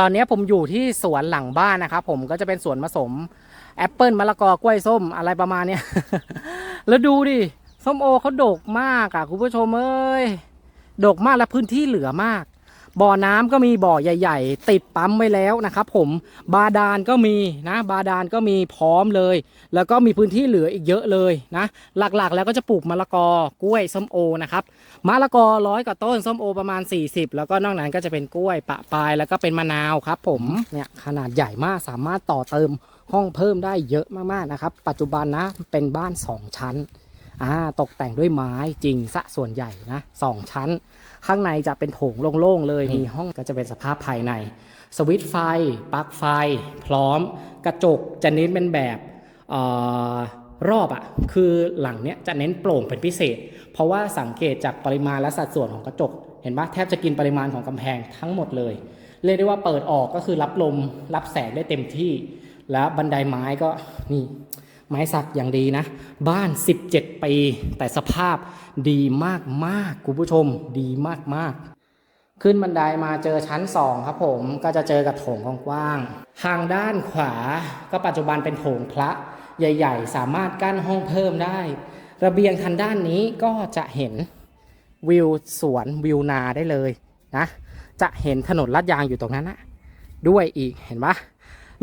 ตอนนี้ผมอยู่ที่สวนหลังบ้านนะครับผมก็จะเป็นสวนผสมแอปเปิลมะละกอกล้วยส้มอะไรประมาณเนี้ย แล้วดูดิส้มโอเขาโดกมากอะคุณผู้ชมเอ้ยโดกมากและพื้นที่เหลือมาก บ่อน้ำก็มีบ่อใหญ่ ๆ ติดปั๊มไว้แล้วนะครับผมบาดาลก็มีนะบาดาลก็มีพร้อมเลย แล้วก็มีพื้นที่เหลืออีกเยอะเลยนะ หลักๆ แล้วก็จะปลูกมะละกอกล้วยส้มโอนะครับมะละกอร้อยกว่าต้นส้มโอประมาณ 40 แล้วก็นอกนั้นก็จะเป็นกล้วยปะปลายแล้วก็เป็นมะนาวครับ ผมเนี่ยขนาดใหญ่มากสามารถต่อเติมห้องเพิ่มได้เยอะมากๆนะครับ ปัจจุบันนะเป็นบ้าน 2 ชั้น อ่าตกแต่งด้วยไม้จริงซะส่วนใหญ่นะสองชั้น ข้างในจะเป็นโถงโล่งๆเลยมีห้องก็จะเป็นสภาพภายใน สวิตช์ไฟปลั๊กไฟ พร้อม กระจกจะเน้นเป็นแบบเออรอบอะ่ะคือหลังเนี้ยจะเน้นโปร่งเป็นพิเศษ เพราะว่าสังเกตจากปริมาณและสัดส่วนของกระจก เห็นปะแทบจะกินปริมาณของกำแพงทั้งหมดเลย เรียกได้ว่าเปิดออกก็คือรับลมรับแสงได้เต็มที่ แล้วบันไดไม้ก็นี่ ไม้สักอย่างดีนะ บ้าน 17 ปี แต่สภาพดีมากมากคุณผู้ชมดีมากมากขึ้นบันไดมาเจอชั้น 2 ครับผมก็จะเจอกับโถงกว้างๆทางด้านขวาก็ปัจจุบันเป็นโถงพระใหญ่ ๆ สามารถกั้นห้องเพิ่มได้ ระเบียงทางด้านนี้ก็จะเห็นวิวสวนวิวนาได้เลยนะ จะเห็นถนนลาดยางอยู่ตรงนั้นนะด้วยอีกเห็นปะ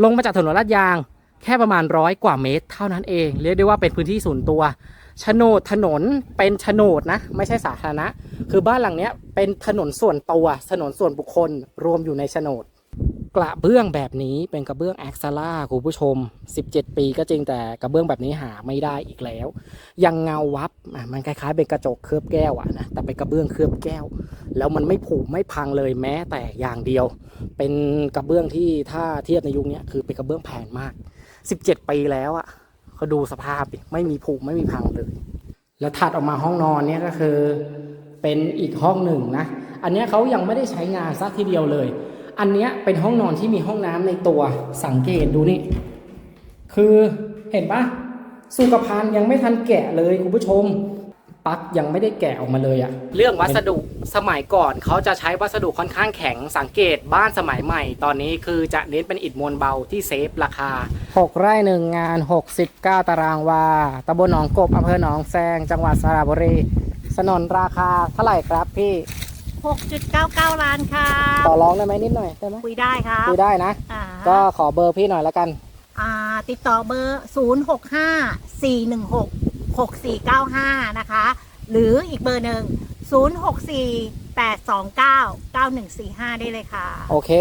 ลงมาจากถนนลาดยาง แค่ประมาณร้อยกว่าเมตร เท่านั้นเอง เรียกได้ว่าเป็นพื้นที่ส่วนตัวโฉนดถนนเป็นโฉนดนะ ไม่ใช่สาธารณะ คือบ้านหลังนี้เป็นถนนส่วนตัวถนนส่วนบุคคลรวมอยู่ในโฉนด กระเบื้องแบบนี้เป็นกระเบื้องแอคซาล่าคุณผู้ชม 17 ปีก็จริงแต่กระเบื้องแบบนี้หาไม่ได้อีกแล้ว ยังเงาวับมันคล้ายๆเป็นกระจกเคลือบแก้วอะนะแต่เป็นกระเบื้องเคลือบแก้ว แล้วมันไม่ผุไม่พังเลยแม้แต่อย่างเดียว เป็นกระเบื้องที่ถ้าเทียบในยุคนี้คือเป็นกระเบื้องแพงมาก สิบเจ็ดปีแล้วอะ่ะเขาดูสภาพไม่มีผุไม่มีพังเลย แล้วถัดออกมาห้องนอนเนี่ยก็คือเป็นอีกห้องหนึ่งนะ อันนี้เขายังไม่ได้ใช้งานสักทีเดียวเลย อันนี้เป็นห้องนอนที่มีห้องน้ำในตัวสังเกตดูนี่ คือเห็นปะสุขภัณฑ์ยังไม่ทันแกะเลยคุณผู้ชม ปลั๊กยังไม่ได้แกะออกมาเลยอะเรื่องวัสดุสมัยก่อนเขาจะใช้วัสดุค่อนข้างแข็งสังเกตบ้านสมัยใหม่ ตอนนี้คือจะเน้นเป็นอิฐมวลเบาที่เซฟราคา 6 ไร่หนึ่งงาน 69 ตารางวาตำบลหนองกบอำเภอหนองแซง จังหวัดสระบุรีสนนราคาเท่าไหร่ครับพี่ 6.99 ล้านค่ะต่อรองได้ไหมนิดหน่อยได้ไหมคุยได้ครับคุยได้นะ อ่าก็ขอเบอร์พี่หน่อยแล้วกัน อ่าติดต่อเบอร์ 065 416 6495 นะคะ หรืออีกเบอร์หนึ่ง064 829 9145 ได้เลยค่ะ โอเค